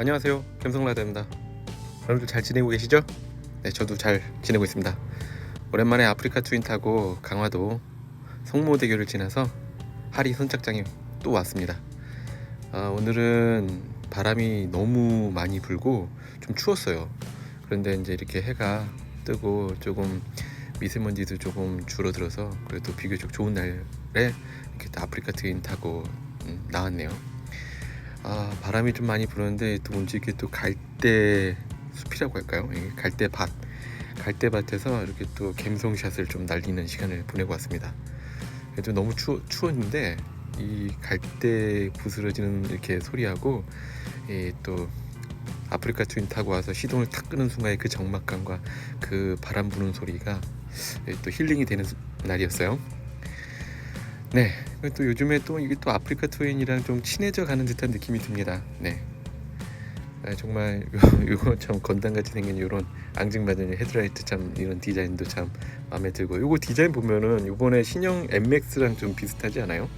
안녕하세요. gem성라다입니다. 여러분들 잘 지내고 계시죠? 네 저도 잘 지내고 있습니다. 오랜만에 아프리카 트윈 타고 강화도 성모대교를 지나서 하리 선착장에 또 왔습니다. 아, 오늘은 바람이 너무 많이 불고 좀 추웠어요. 그런데 이제 이렇게 해가 뜨고 조금 미세먼지도 조금 줄어들어서 그래도 비교적 좋은 날에 이렇게 또 아프리카 트윈 타고 음, 나왔네요 아 바람이 좀 많이 부는데 또 뭔지 이게 또 갈대 숲이라고 할까요? 이게 갈대밭 갈대밭에서 이렇게 또 갬성샷을 좀 날리는 시간을 보내고 왔습니다. 그래도 너무 추, 추웠는데 이 갈대 부스러지는 이렇게 소리하고 이또 아프리카 트윈 타고 와서 시동을 탁 끄는 순간에 그 적막감과 그 바람 부는 소리가 또 힐링이 되는 날이었어요. 네, 또 요즘에 또 이게 또 아프리카 트윈이랑 좀 친해져 가는 듯한 느낌이 듭니다. 네. 아, 정말 요- 요거 참 건담같이 생긴 요런 앙증맞은 헤드라이트 참 이런 디자인도 참 마음에 들고 요거 디자인 보면은 요번에 신형 MX랑 좀 비슷하지 않아요?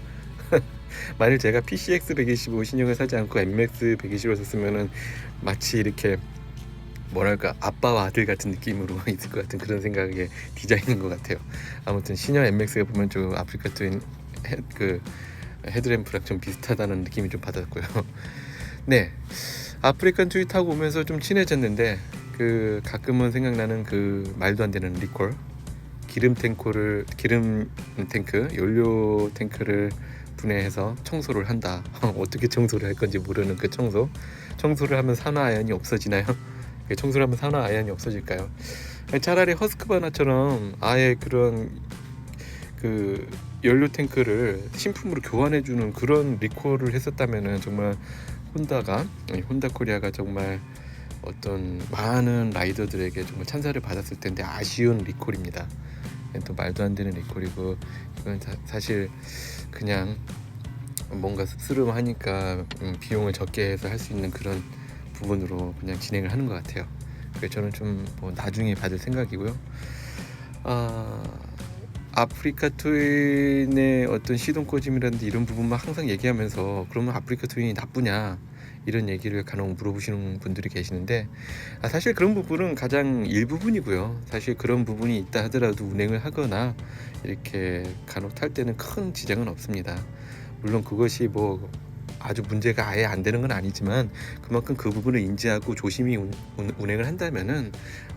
만일 제가 PCX 125 신형을 사지 않고 MX 125를 샀으면은 마치 이렇게 뭐랄까 아빠와 아들 같은 느낌으로 있을 것 같은 그런 생각의 디자인인 것 같아요. 아무튼 신형 MX가 보면 좀 아프리카 트윈 헤, 그 헤드램프랑 좀 비슷하다는 느낌이 좀 받았고요. 네, 아프리칸 트윈 타고 오면서 좀 친해졌는데 그 가끔은 생각나는 그 말도 안 되는 리콜 기름 탱크를 기름 탱크 연료 탱크를 분해해서 청소를 한다. 어떻게 청소를 할 건지 모르는 그 청소. 청소를 하면 산화 아연이 없어지나요? 그 청소를 하면 산화 아연이 없어질까요? 차라리 허스크바나처럼 아예 그런 그 연료 탱크를 신품으로 교환해 주는 그런 리콜을 했었다면은 정말 혼다가 혼다 코리아가 정말 어떤 많은 라이더들에게 정말 찬사를 받았을 텐데 아쉬운 리콜입니다. 또 말도 안 되는 리콜이고 이건 사, 사실 그냥 뭔가 씁쓸하니까 음, 비용을 적게 해서 할 수 있는 그런 부분으로 그냥 진행을 하는 것 같아요. 그래서 저는 좀 뭐 나중에 받을 생각이고요. 아 아프리카 트윈의 어떤 시동 꺼짐이라든지 이런 부분만 항상 얘기하면서 그러면 아프리카 트윈이 나쁘냐 이런 얘기를 간혹 물어보시는 분들이 계시는데 아, 사실 그런 부분은 가장 일부분이고요. 사실 그런 부분이 있다 하더라도 운행을 하거나 이렇게 간혹 탈 때는 큰 지장은 없습니다. 물론 그것이 뭐 아주 문제가 아예 안 되는 건 아니지만 그만큼 그 부분을 인지하고 조심히 운행을 한다면은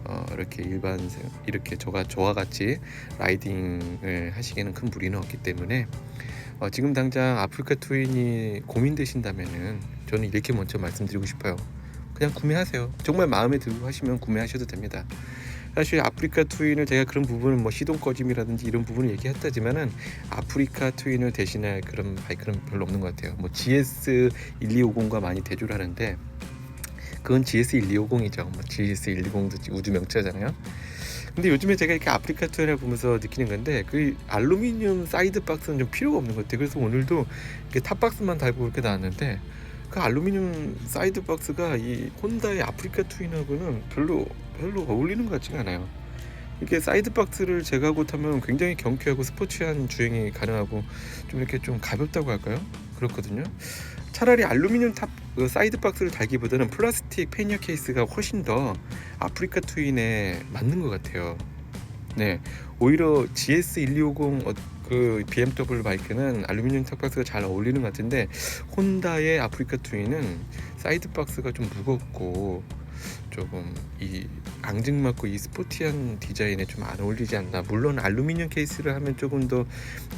어, 이렇게 일반 생- 이렇게 저가 저와 같이 라이딩을 하시기에는 큰 무리는 없기 때문에 어, 지금 당장 아프리카 트윈이 고민되신다면은 저는 이렇게 먼저 말씀드리고 싶어요. 그냥 구매하세요. 정말 마음에 들고 하시면 구매하셔도 됩니다. 사실 아프리카 트윈을 제가 그런 부분은 뭐 시동 꺼짐이라든지 이런 부분을 얘기했다지만은 아프리카 트윈을 대신할 그런 바이크는 별로 없는 것 같아요. 뭐 GS 1250과 많이 대조를 하는데 그건 GS 1250이죠. 뭐 GS 120도 우주 명차잖아요. 근데 요즘에 제가 이렇게 아프리카 트윈을 보면서 느끼는 건데 그 알루미늄 사이드 박스는 좀 필요가 없는 것 같아요. 그래서 오늘도 이렇게 탑 박스만 달고 이렇게 나왔는데 그 알루미늄 사이드 박스가 이 혼다의 아프리카 트윈하고는 별로 별로 어울리는 것 같지가 않아요. 이게 사이드 박스를 제거하고 타면 굉장히 경쾌하고 스포츠한 주행이 가능하고 좀 이렇게 좀 가볍다고 할까요? 그렇거든요. 차라리 알루미늄 탑그 사이드 박스를 달기보다는 플라스틱 패니어 케이스가 훨씬 더 아프리카 트윈에 맞는 것 같아요. 네, 오히려 GS 1250 어, 그 BMW 바이크는 알루미늄 탑박스가 잘 어울리는 것 같은데 혼다의 아프리카 트윈은 사이드 박스가 좀 무겁고 조금 이 앙증맞고 이 스포티한 디자인에 좀 안 어울리지 않나. 물론 알루미늄 케이스를 하면 조금 더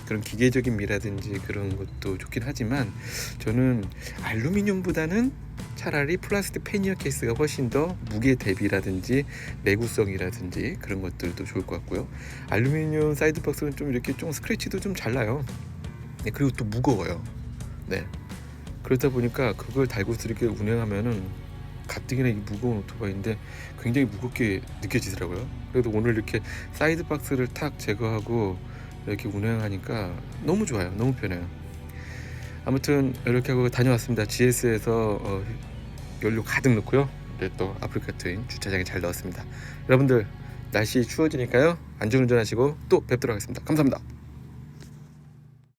그런 기계적인 미라든지 그런 것도 좋긴 하지만 저는 알루미늄보다는 차라리 플라스틱 패니어 케이스가 훨씬 더 무게 대비라든지 내구성이라든지 그런 것들도 좋을 것 같고요. 알루미늄 사이드 박스는 좀 이렇게 좀 스크래치도 좀 잘 나요. 네, 그리고 또 무거워요. 네. 그러다 보니까 그걸 달고서 이렇게 운행하면은 가뜩이나 이 무거운 오토바이인데 굉장히 무겁게 느껴지더라고요. 그래도 오늘 이렇게 사이드 박스를 탁 제거하고 이렇게 운행하니까 너무 좋아요. 너무 편해요. 아무튼 이렇게 하고 다녀왔습니다. GS에서 어, 연료 가득 넣고요. 네, 또 아프리카 트윈 주차장에 잘 넣었습니다. 여러분들 날씨 추워지니까요. 안전운전하시고 또 뵙도록 하겠습니다. 감사합니다.